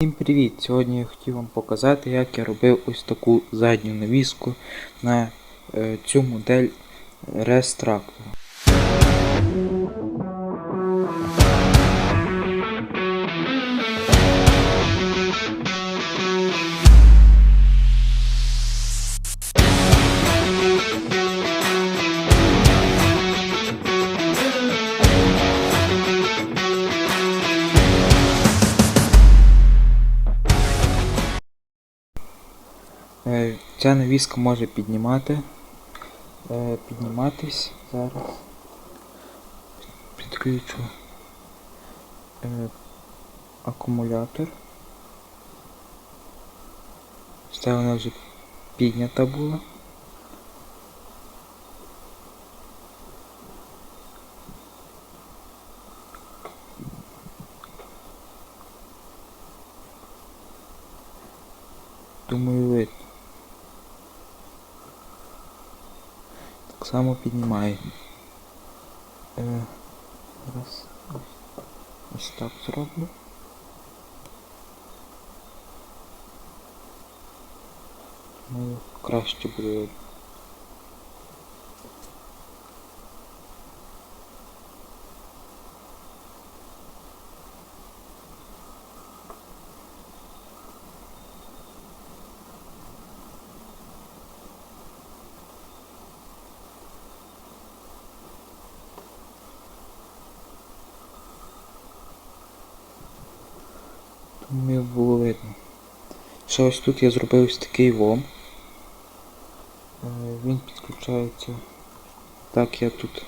Всім привіт! Сьогодні я хотів вам показати, як я робив ось таку задню навіску на е, цю модель RES Ця навіска може піднімати, е, підніматись зараз. Підключу е, акумулятор. Це вона вже піднята була. Думаю, видно. Само піднімає. Е, раз. Ось, ось так зроблю. Думаю, краще буде Думаю, було видно. Ще ось тут я зробив ось такий вом. Е, Він підключається. Так, я тут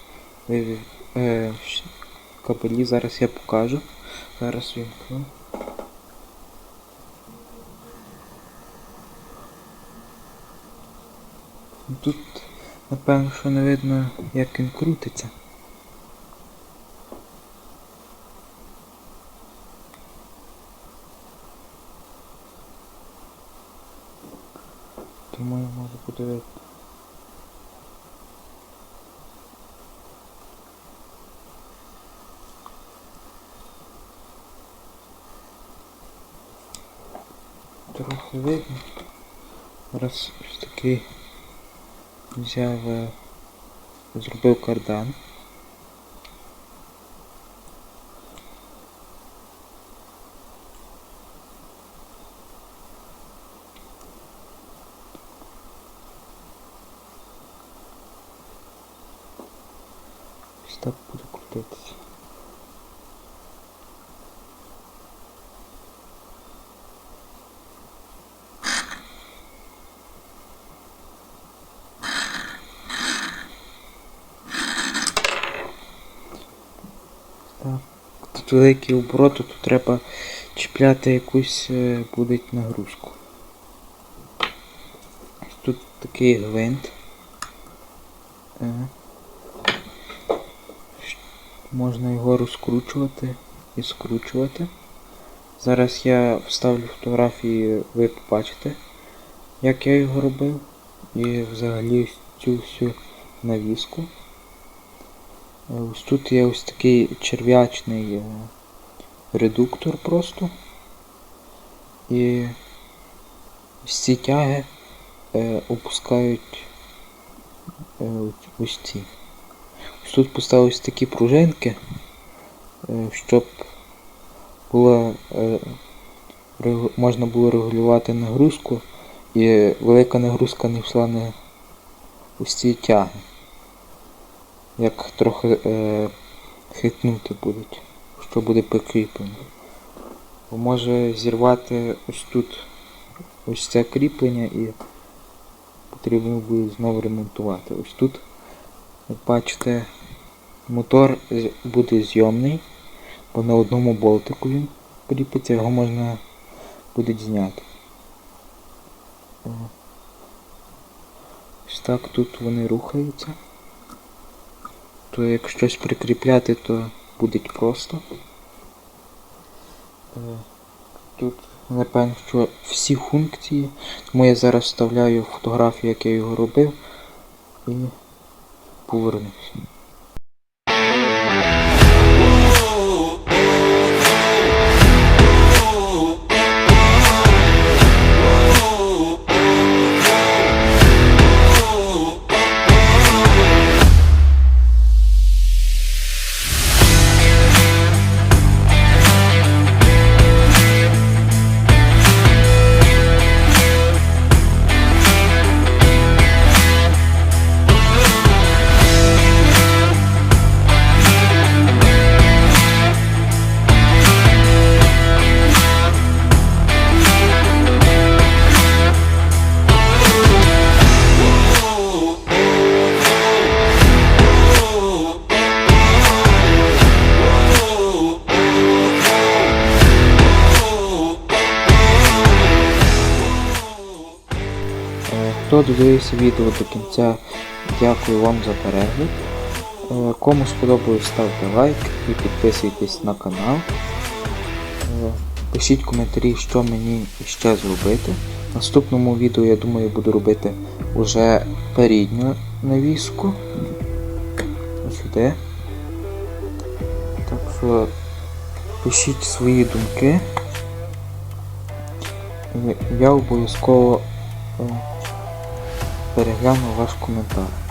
вивів е, кабелі, зараз я покажу. Зараз вімкну. Ну, Тут, напевно, що не видно, як він крутиться. Я буде. Трохи видно. Раз ось такий взяв, е, зробив кардан. Ось так буде крутитися. Так. Тут великий оборот, тут треба чіпляти якусь е, буде нагрузку. Тут такий гвинт. Е. Можна його розкручувати і скручувати. Зараз я вставлю фотографії, ви побачите, як я його робив. І взагалі цю всю навіску. Е, Ось тут є ось такий черв'ячний е, редуктор просто. І ці тяги е, опускають е, ось- ось ці. Тут поставились такі пружинки, е, щоб було, е, можна було регулювати нагрузку і велика нагрузка не йшла на ось ці тяги. Як трохи е, хитнути будуть, що буде прикріплено. Може зірвати ось тут ось це кріплення і потрібно буде знову ремонтувати. Ось тут, як бачите, мотор буде зйомний, бо на одному болтику він кріпиться, його можна буде зняти. Ось так тут вони рухаються. То як щось прикріпляти, то буде просто. Е, Тут напевно, що всі функції, тому я зараз вставляю фотографію, як я його робив, і повернусь. Хто додивився відео до кінця, дякую вам за перегляд. Е, Кому сподобалось, ставте лайк і підписуйтесь на канал. Е, Пишіть коментарі, що мені ще зробити. В наступному відео, я думаю, буду робити уже передню навіску. Сюди. Так що пишіть свої думки. Я обов'язково Carregar os comentários.